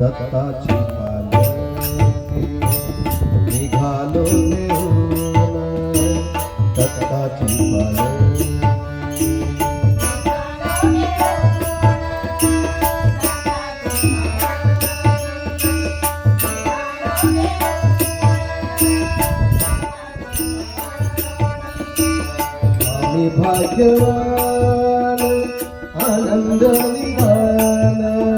दत्ता पाल निघालो दत्ताची पाल भाग्यवान आनंद निवान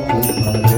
রাখতে পারো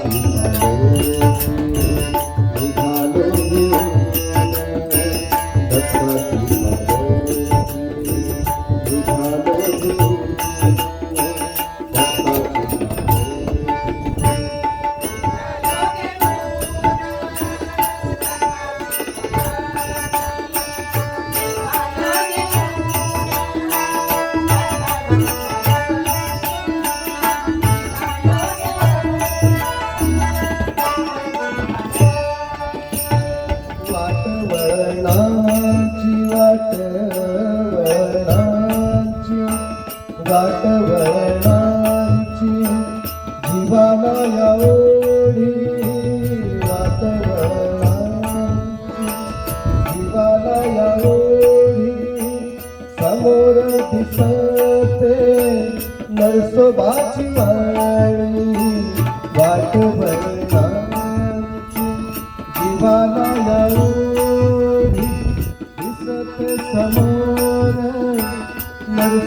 ಕಿರೇ वनाची वाट वनाची वाट वनाची जीवाला यावडी वाट वनाची जीवाला यावडी समोर दिसते नरसोबाची वाणी. वाट वनाची जीवाला यावडी